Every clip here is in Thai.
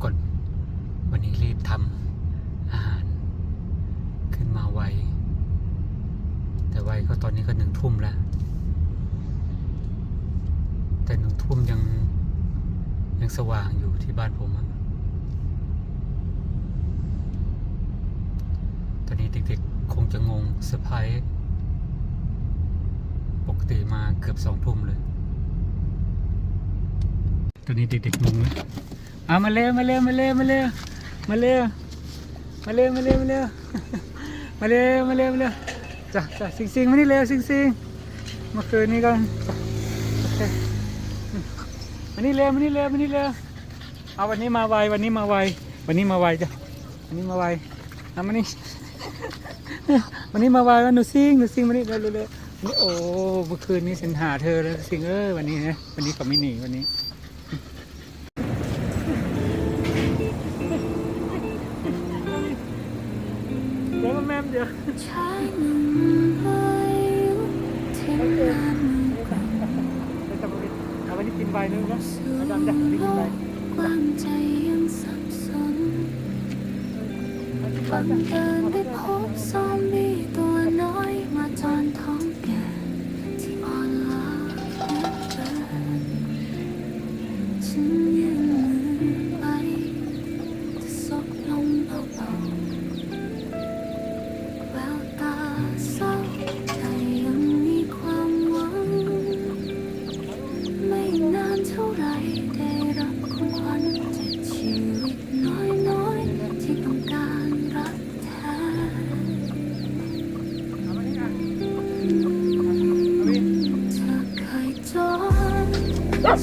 กคน วันนี้รีบทำอาหารขึ้นมาไว แต่ไวก็ตอนนี้ก็หนึ่งทุ่มแล้ว แต่หนึ่งทุ่มยังยังสว่างอยู่ที่บ้านผมอะตอนนี้เด็กๆคงจะงงเซอร์ไพรส์ปกติมาเกือบสองทุ่มเลย ตอนนี้เด็กๆงงเลย เอามาเร็วมาเร็วมาเร็วมาเร็วมาเร็วมาเร็วมาเร็วมาเร็วมาเร็วมาเร็วมาเร็วจ้ะจ้ะสิงสิงมานี่เร็วสิงสิงเมื่อคืนนี้กันจ้ะโอเคมานี่เร็วมานี่เร็วมานี่เร็วเอาวันนี้มาไววันนี้มาไววันนี้มาไวจ้ะวันนี้มาไวเอามานี่วันนี้มาไววันหนูซิงหนูซิงมานี่เร็วเร็วเร็วโอ้เมื่อคืนนี้ฉันหาเธอแล้วซิงเอ้ยวันนี้นะวันนี้เขาไม่หนีวันนี้ เอาวันนี้กินใบนึงนะอาจารย์จกินใบความงสับสนบังเอิญได้พบซ้อน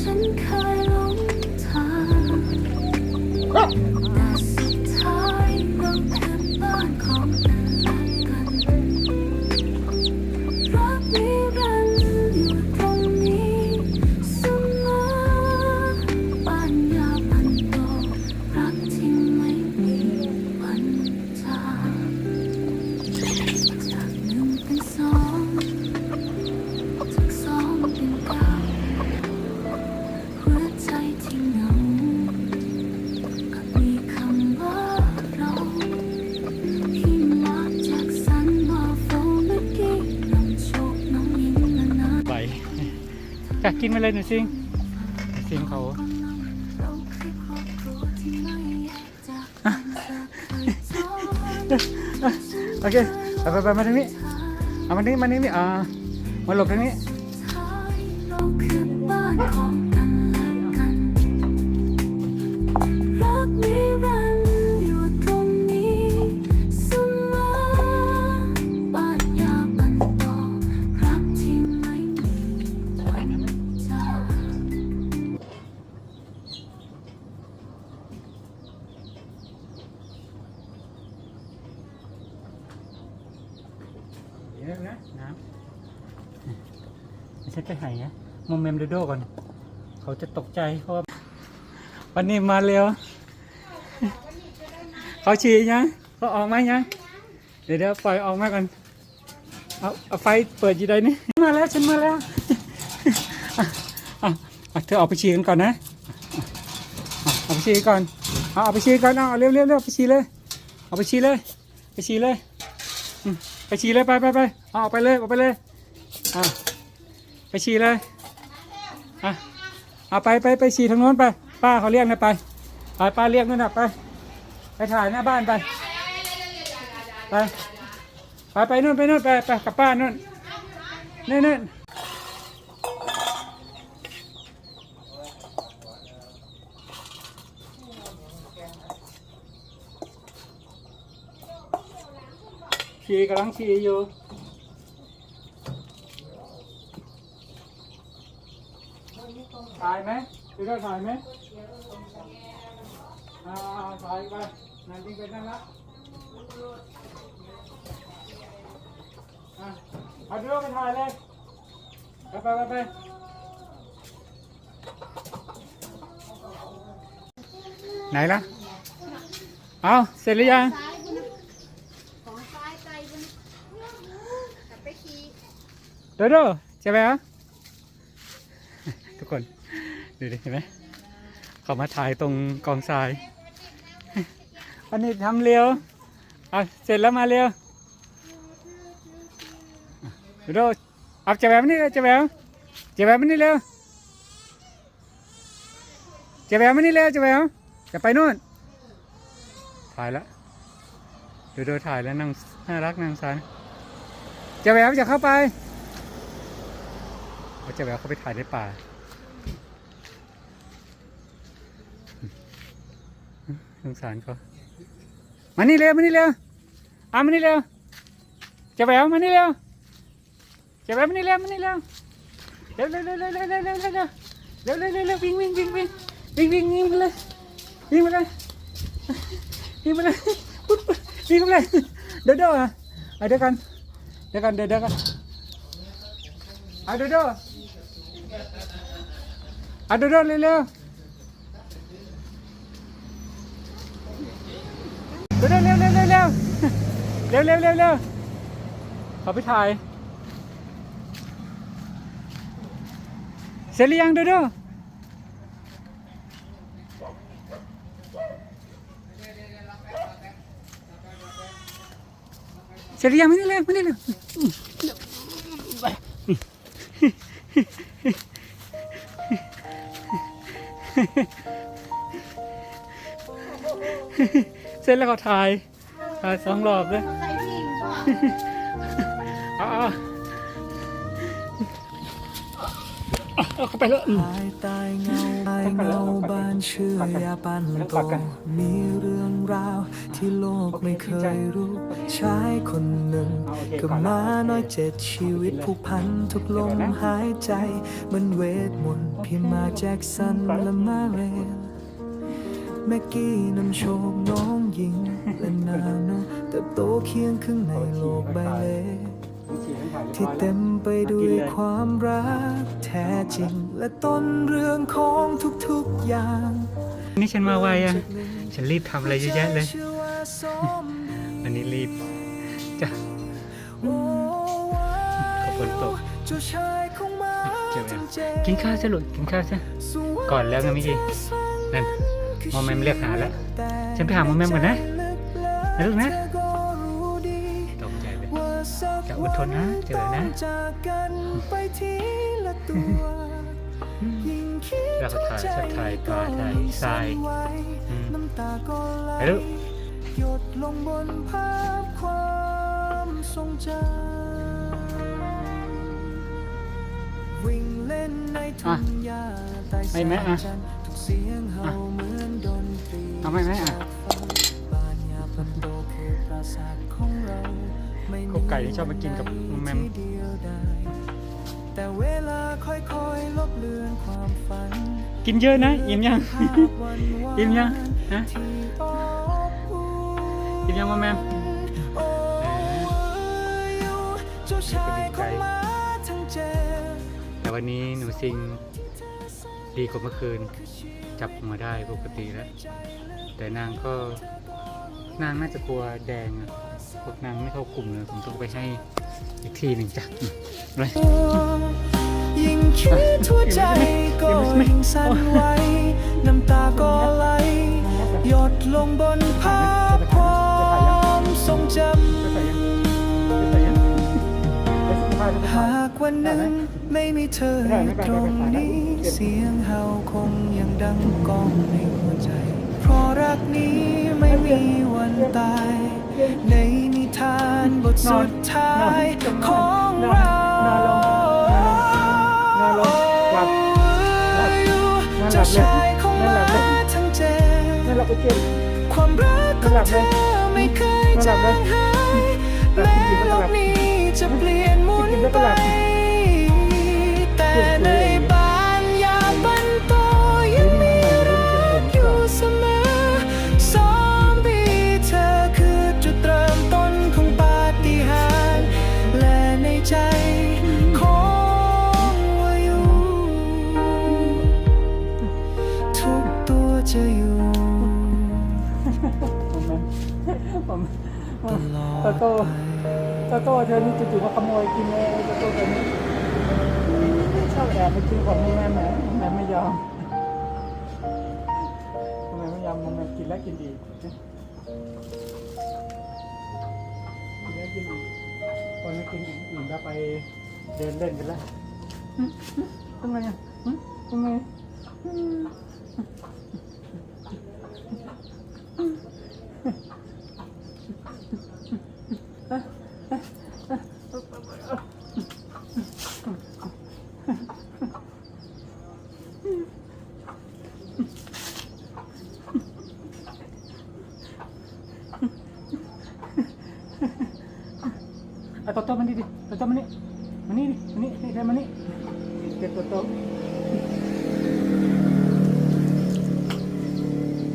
ฉันเคย กินไปเลยหนูซิงซิงเขาโอเคไปไปไปมาทางนี้เอามานี้มานี้นี่อ่ามาหลบทางนี้ เดี๋ยวนะน้ำไม่ใช่ไปไหนนะโมเมมโดโดก่อน เขาจะตกใจเพราะวันนี้มาเร็ว เขาฉี่ยังเขาออกไหมยังเดี๋ยวเดี๋ยวปล่อยออกมาก่อนเอาเอาไฟเปิดอยู่ใดนี่มาแล้วฉันมาแล้วเธอออกไปฉี่กันก่อนนะเอาไปฉี่ก่อนเอาเอาไปฉี่ก่อนเอาเร็วเร็วเร็วไปฉี่เลยเอาไปฉี่เลยไปฉี่เลยอื ไปฉี่เลยไปไปไปเอาออกไปเลยออกไปเลยอะไปฉี่เลยอะเอาไปไปไปฉี่ทางโน้นไป ป้าเขาเรียกนะไปไปป้าเรียกนั่นนะไป ไปถ่ายหน้าบ้านไป ไปไปไปนู่นไปนู่นไปไปกับป้านู่นนี่น นู่นฉี่กำลังฉี่อยู่ถ่ายไหมคือก็ถ่ายไหมอ่าถ่ายไปนั่นจริงเป็นนั่นละอะเอาดูไปถ่ายเลยไปไปไปไปไหนล่ะ เอาเสร็จหรือยังซ้ายใจบุญกลับไปขี่ โดโดใช่ไหมครับทุกคน ดูดิเห็นไหมเขามาถ่ายตรงกองทราย อันนี้ทำเร็วเอาเสร็จแล้วมาเร็วดโดเอาจะแหววมนี่เร็วจะแหววจะแหววมนี่เร็วจะแหววมนี่เร็วจะแหววจะไปนู่น ถ่ายแล้วดโดถ่ายแล้วนั่งน่ารักนางสารจะแหววจะเข้าไป เอาจะแววเข้าไปถ่ายในป่าสงสารเขามานี่เร็วมานี่เร็วอะมานี่เร็วจะแววมานี่เร็วจะแววมานี่เร็วมานี่เร็วเร็วเร็วเร็วเร็วเร็วเร็วเร็วเร็วเร็วเร็วเร็ววิ่งวิ่งวิ่งวิ่งวิ่งวิ่งวิ่งไปเลยวิ่งไปเลยวิ่งไปเลยปุ๊บวิ่งไปเลยเดี๋ยวเดี๋ยวอะเดี๋ยวกันเดี๋ยวกันเดี๋ยวเดี๋ยวกันเอาเดี๋ยวเดี๋ยว เอาเดี๋ยวเดี๋ยวเร็วเร็วเร็วเร็วเร็วเร็วเร็วเร็วเร็วเร็วเร็วขอไปถ่าย เสร็จหรือยังโดโดเสร็จหรือยังไม่ได้เร็วไม่ได้เร็ว เสร็จแล้วก็ถ่ายถ่ายสองรอบเลยใครวิ่งก็เอาเอาเอาเอาเข้าไปเลยอืมภายใต้เงาใต้เงาบ้านเชื่อยาปันโตมีเรื่องราวที่โลกไม่เคยรู้ ชายคนหนึ่งกับม้าน้อยเจ็ดชีวิตผูกพันทุกลมหายใจเหมันเวทมนต์พี่มาแจ็คสันและมาเรนแม็กกี้นำโชคน้องหญิงและนาโนเติบโตเคียงข้างในโลกใบเล็กที่เต็มไปด้วยความรักแท้จริง และต้นเรื่องของทุกๆอย่าง นี่ฉันมาไวอะ ฉันรีบทำอะไรเยอะแยะเลยอันนี้ รีบจะขอบคุณตกเจ้าชายของมาเจอแล้วกินข้าวซะลูกกินข้าวซะก่อนแล้วไงเมื่อกี้นั่นมอมแมมเรียกหาแล้วฉันไปหามอมแมมก่อนนะนะลูกนะตกใจเลยจะอดทนนะเจอนะจากกันไปทีละตัวยิ่งคิดแล้วก็ถ่ายชอบถ่ายปลาถ่ายทรายอืมน้ำตาก็ไหลไปลูก หยดลงบนภาพความทรงจำวิ่งเล่นในทุ่งหญ้าใต้แสไม่งไหมอะจันทร์ทุกเสียงเห่าเหมือนดนตรีเอาไหมไหมอะบ้านยาปันโตคือปราสาทของเราไม่กบไก่ที่ชอบมากินกับมอมแมมที่เดียวดายแต่เวลาค่อยๆลบเลือนความฝัน กินเยอะนะ อิ่มยังภาพวันวานอิ่มยังฮะที่อบอุ่ นอิ่มยังมอมแมมโอ้ยเจ้าชายของม้าทั้งเจ็ดแต่วันนี้หนูซิงดีกว่าเมื่อคืน จับหัวได้ปกติแล้ว แต่นางก็นางน่าจะกลัวแดงอะพวกนางไม่เข้ากลุ่มเลยผมต้องไปให้อีกทีหนึ่งจ้ะอืมเลยยิ่งคิดทั่วใจก็ยิ่งสั่นไหวน้ำตาก็ไหลหยดลงบนภาพความ ทรงจำหากวันหนึ่งไม่มีเธออยู่ตรงนี้เสียงเห่าคงยังดังก้องในหัวใจ เพราะรักนี้ไม่มีวันตาย ในนิทานบทสุดท้ายของเรานอนลงหลับเจ้าชายของม้าทั้งเจ็ดนั่นเราไปเจ็บความรักของเธอไม่เคย จางหายแม้โลกนี้จะเปลี่ยนหมุนไป ลอตะดโต้ตโต้เธอนี่จู่ๆมาขโมยกินเลยตะโต้ตัวนี้ชอบแอบไปกินของแม่แม่แม่ไม่ยอมแม่ไม่ยอมแม่กินแล้วกินดีเดี๋ยวกินคนไม่กินอิ่มแล้วไปเดินเล่นกันแล้วทำไงอะทำไงอืมเอาโตโต้มานี่ดิโตโต้มานี่มานี่ดิมานี่นี่เดินมานี่เก็บโตโต้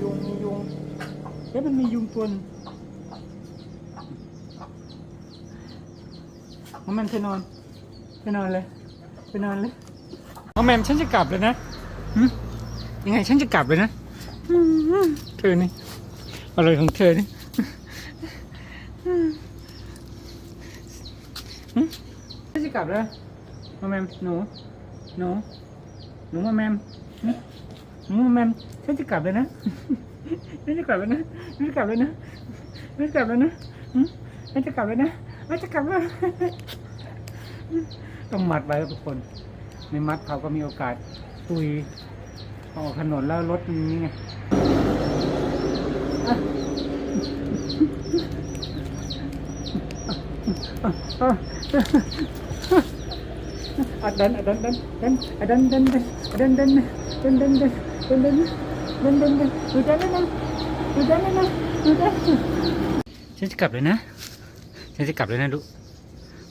ยุงมียุงเอ๊ะ มันมียุงตัวหนึงน้องแมมเธอนอนไปนอนเลยไปนอนเลยน้องแมมฉันจะกลับเลยนะยังไงฉันจะกลับเลยนะเธอนี่อะไรของเธอนี่ฉันจะกลับแล้วมาแมมหนูหนูหนูมาแมมหึหนูมาแมมฉันจะกลับเลยนะ ฉันจะกลับแล้วนะฉันจะกลับแล้วนะฉันจะกลับแล้วนะหึฉันจะกลับแล้วนะฉันจะกลับแล้วต้องมัดไว้ครับทุกคนไม่มัดเขาก็มีโอกาสตุยออกถนนแล้วรถมันนี้ไงอะอะอะอะดันอะดันดันดันอะดันดันดันดันดันดันดันดัน ดันดันดันดันดันดูดันะดูดันนะดูดันฉันจะกลับเลยนะ ฉันจะกลับเลยนะลูก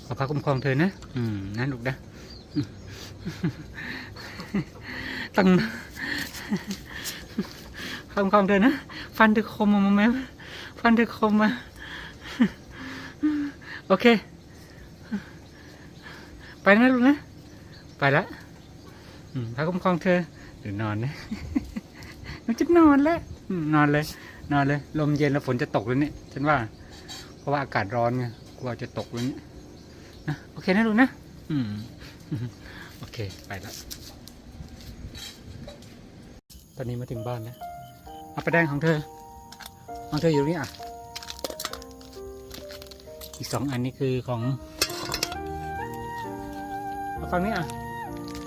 ขอพระคุ้มครองเธอนะ อืมนะลูกนะอืมตั้งคุ้มครองเธอนะ ฟันเธอคมมาไหมฟันเธอคมมา โอเค ไปนะลูกนะ ไปละพระคุ้มครองเธอหรือนอนนะ หนูจะนอนแล้วอืมนอนเลย นอนเลย ลมเย็นแล้วฝนจะตกแล้วเนี่ยฉันว่า เพราะว่าอากาศร้อนไงกลัวจะตกแล้วเนี่ยนะโอเคนะลูกนะอืมโอเคไปละตอนนี้มาถึงบ้านแล้วเอาไปแดงของเธอ ของเธออยู่นี่อะ อีกสองอันนี้คือของมาฟังนี่อะ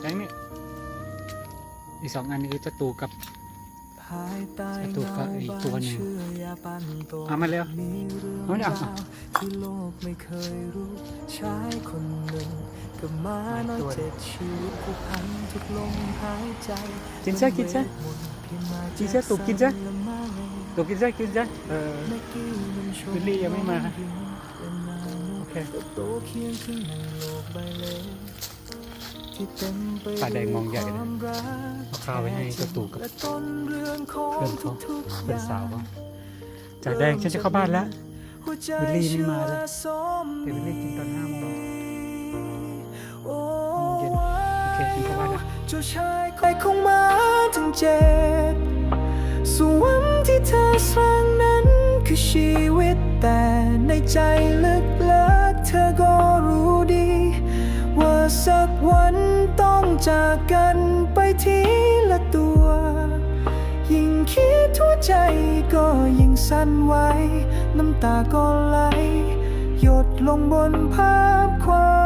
แบงนี่อีกสองอันนี้คือจะตูกับ ศัตรูก็อีกตัวหนึ่งเชื่อยาปันโตเอามาเร็วมีเรื่องเอาเนี่ยราวที่โลกไม่เคยรู้ชายคนหนึ่งกับม้าน้อยตัวเจ็ดชีวิตผูกพันทุกลมหายใจกินซะกินซะกินซะตุกกินซะตูกินซะกินซะเออวิลลี่ยังไม่มาโอเค ปป่าแดงมองใหญ่เลยด้วยความรักเอาข้าวไว้ให้เจ้าตู่กับและต้นเรื่องของเพื่อนเขาทุกๆเพื่อนสาวอย่เขาจ่าแดงฉันจะเข้าบ้านแล้วหัใจวิลลี่ไม่มาเลยสมแต่วิลลี่กินตอนห้าโมงโอ้เย็นโอเคฉันเข้าบ้านแล้วเจ้าชายใครคงมาทั้งเจ็ดสวรรค์ที่เธอสร้างนั้นคือชีวิตแต่ในใจลึกๆเธอก็ จากกันไปทีละตัว ยิ่งคิดทั่วใจก็ยิ่งสั่นไหวน้ำตาก็ไหล หยดลงบนภาพควา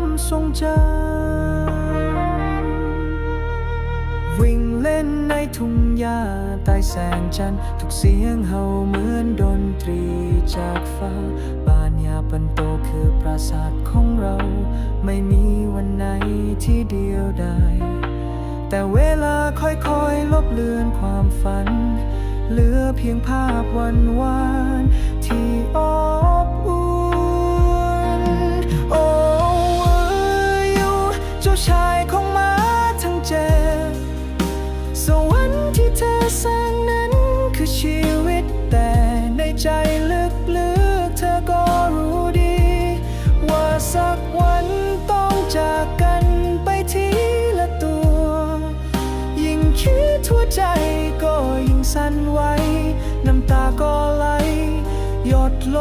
มทรงจำวิ่งเล่นในทุ่งหญ้าใต้แสงจันทร์ทุกเสียงเห่าเหมือนดนตรีจากฟ้าบ้านยาปันโตคือปราสาทของเราไม่มี แต่เวลาค่อยๆ ลบเลือนความฝัน เหลือเพียงภาพวันวานที่อ้อ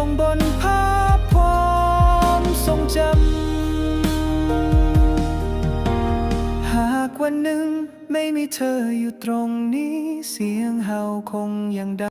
งบนภาพความทรงจำ หากวันหนึ่งไม่มีเธออยู่ตรงนี้ เสียงเห่าคงยังดัง